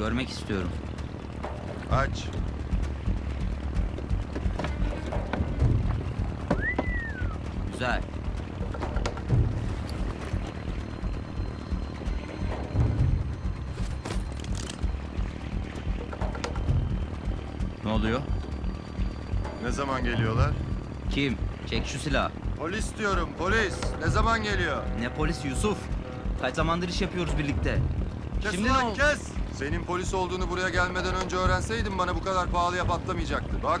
Görmek istiyorum. Aç. Güzel. Ne oluyor? Ne zaman geliyorlar? Kim? Çek şu silahı. Polis diyorum polis. Ne zaman geliyor? Ne polisi Yusuf? Kaç zamandır iş yapıyoruz birlikte. Kes Şimdi ne ulan kes. Senin polis olduğunu buraya gelmeden önce öğrenseydin bana bu kadar pahalıya patlamayacaktı. Bak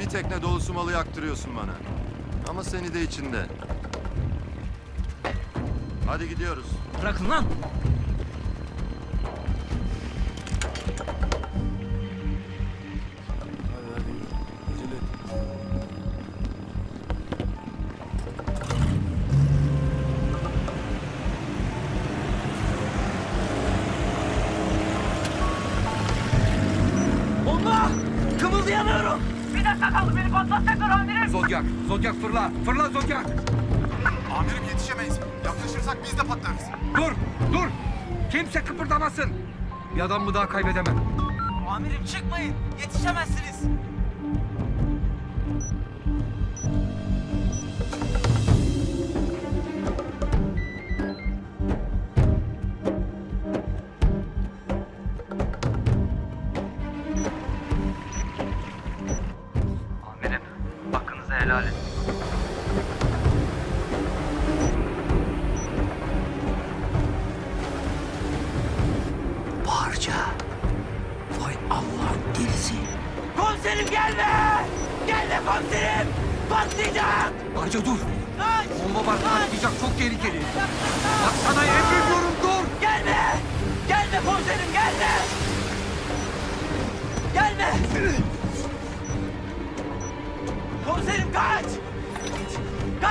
bir tekne dolusu malı yaktırıyorsun bana. Ama seni de içinde. Hadi gidiyoruz. Bırakın lan! Bir dakika kaldı beni patlatacaklar amirim. Zodyak, Zodyak fırla, fırla Zodyak. Amirim yetişemeyiz. Yaklaşırsak biz de patlarız. Dur, dur. Kimse kıpırdamasın. Bir adam mı daha kaybedemem. Amirim çıkmayın. Yetişemezsiniz. Parça. Vay Allah'ın delisi. Komiserim gelme. Gelme komiserim. Patlayacak. Barca dur. Kaç. Bomba patlayacak, çok tehlikeli. Bak sana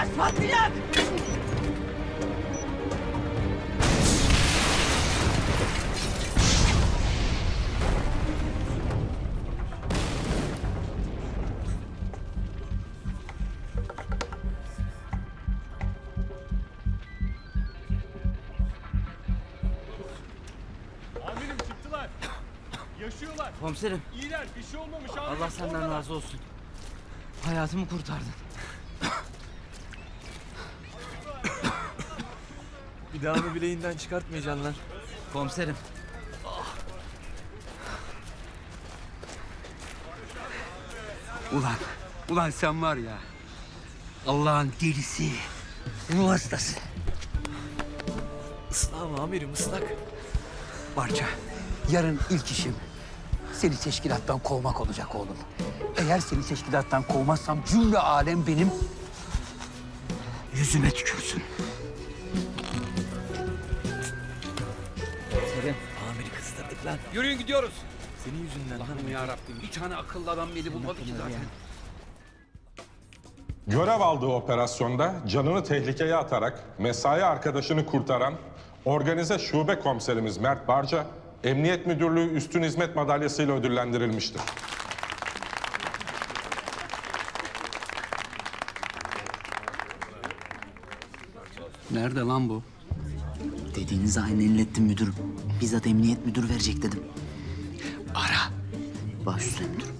Kaç patlayacak. Amirim çıktılar. Yaşıyorlar. Komiserim, İyiler. Bir şey olmamış amirim. Allah senden Oradalar. razı olsun. Hayatımı kurtardın. Bir daha mı bileğinden çıkartmayacaksın lan? Komiserim. Ulan, ulan sen var ya. Allah'ın delisi. Ruh hastası. Islak mı amirim ıslak? Barca, yarın ilk işim seni teşkilattan kovmak olacak oğlum. Eğer seni teşkilattan kovmazsam cümle alem benim yüzüme tükürsün. Lan. Yürüyün gidiyoruz. Senin yüzünden lan. Allah'ım ya Rabbim, bir tane akıllı adam beni bulmadı ki zaten. Görev aldığı operasyonda canını tehlikeye atarak mesai arkadaşını kurtaran organize şube komiserimiz Mert Barca, Emniyet Müdürlüğü Üstün Hizmet Madalyası ile ödüllendirilmiştir. Nerede lan bu? Dediğinizi aynen illettim müdürüm. Bizzat emniyet müdür verecek dedim. Ara. Baş üstüne müdürüm.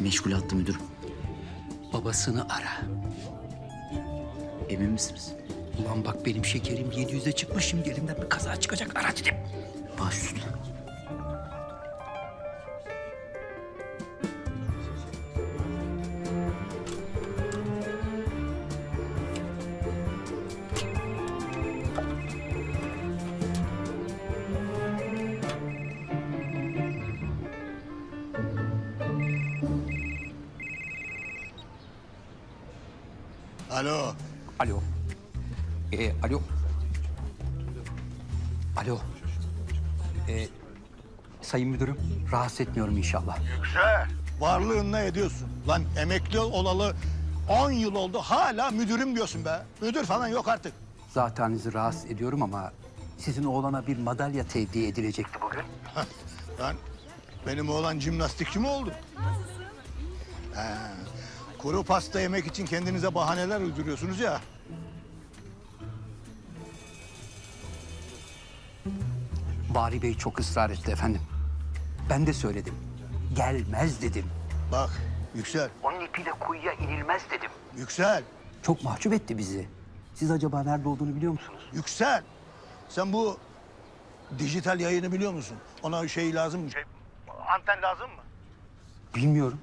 Meşgul attı müdürüm. Babasını ara. Emin misiniz? Ulan bak benim şekerim 700'e çıkmış şimdi elimden bir kaza çıkacak ara dedim. Baş üstüne. Alo. Alo. Ee, alo. Alo. Ee, sayın müdürüm, rahatsız etmiyorum inşallah. Yüksel. Varlığın ne ediyorsun? Lan emekli olalı 10 yıl oldu hala müdürüm diyorsun be. Müdür falan yok artık. Zatenizi rahatsız ediyorum ama sizin oğlana bir madalya tevdi edilecekti bugün. Lan benim oğlan jimnastikçi mi oldu? He, kuru pasta yemek için kendinize bahaneler uyduruyorsunuz ya. Bari Bey çok ısrar etti efendim. Ben de söyledim. Gelmez dedim. Bak Yüksel, Onun ipiyle kuyuya inilmez dedim. Yüksel, Çok mahcup etti bizi. Siz acaba nerede olduğunu biliyor musunuz? Yüksel. Sen bu dijital yayını biliyor musun? Ona şey lazım mı? anten lazım mı? Bilmiyorum.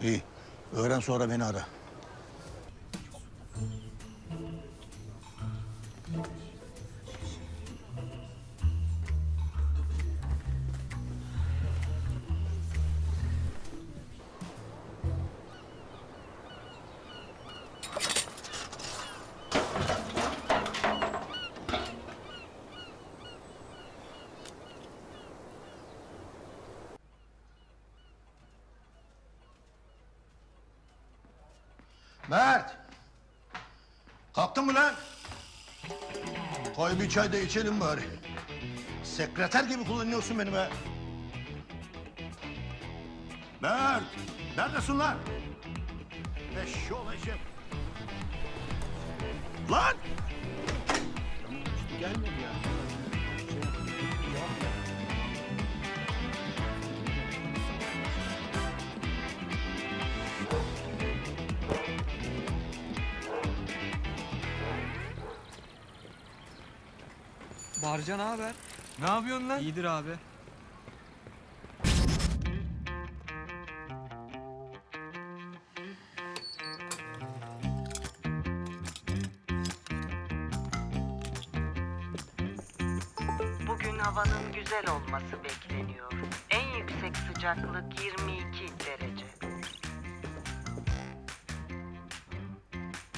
İyi. Öğren sonra beni ara. Kalktın mı lan? Koy bir çay da içelim bari. Sekreter gibi kullanıyorsun beni be. Mert! Neredesin lan? Eşşoğlu eşek. Lan! Gelmedi ya. Barca ne haber? Ne yapıyorsun lan? İyidir abi. Bugün havanın güzel olması bekleniyor. En yüksek sıcaklık 22 derece.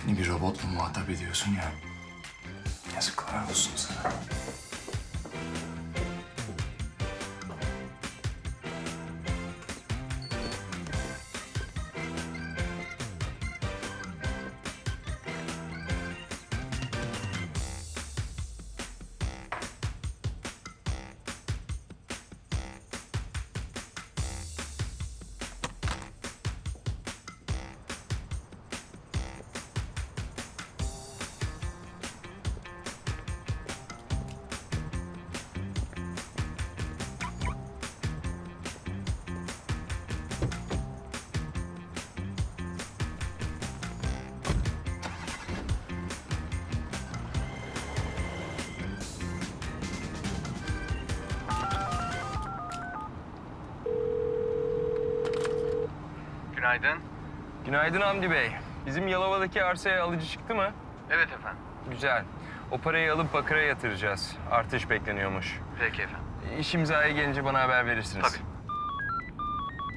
Beni bir robotla muhatap ediyorsun ya. Yazıklar olsun sana. Günaydın. Günaydın Hamdi Bey. Bizim Yalova'daki arsaya alıcı çıktı mı? Evet efendim. Güzel. O parayı alıp bakıra yatıracağız. Artış bekleniyormuş. Peki efendim. İş imzaya gelince bana haber verirsiniz. Tabii.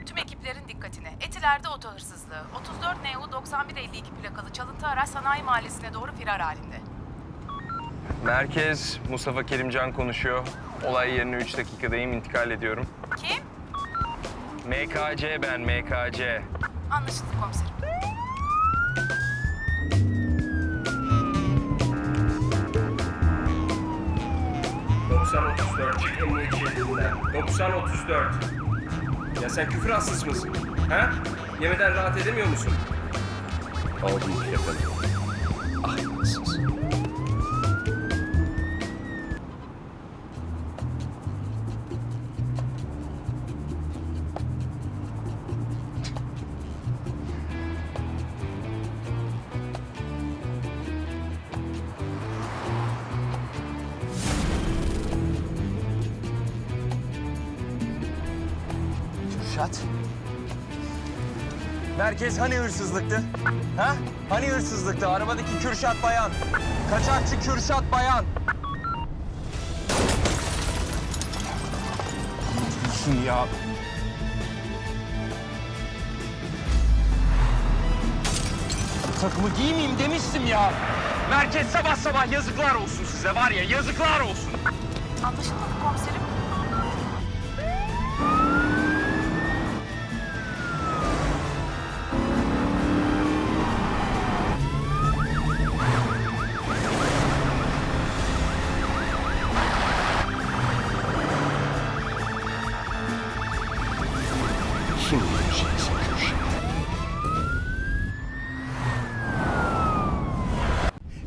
Tüm ekiplerin dikkatine. Etiler'de oto hırsızlığı. 34 NU 9152 plakalı çalıntı araç sanayi mahallesine doğru firar halinde. Merkez, Mustafa Kerimcan konuşuyor. Olay yerine 3 dakikadayım, intikal ediyorum. Kim? MKC ben, MKC. Anlaşıldı komiserim. Emniyet şeridinden. 90-34. Ya sen küfür hastası mısın? Ha? Yemeden rahat edemiyor musun? Aldım yaparım. Ahlaksız. Kürşat. Merkez hani hırsızlıktı? Ha? Hani hırsızlıktı? Arabadaki Kürşat Bayan. Kaçakçı Kürşat Bayan. Şimdi ya. Takımı giymeyeyim demiştim ya. Merkez sabah sabah yazıklar olsun size var ya yazıklar olsun. Anlaşıldı komiserim.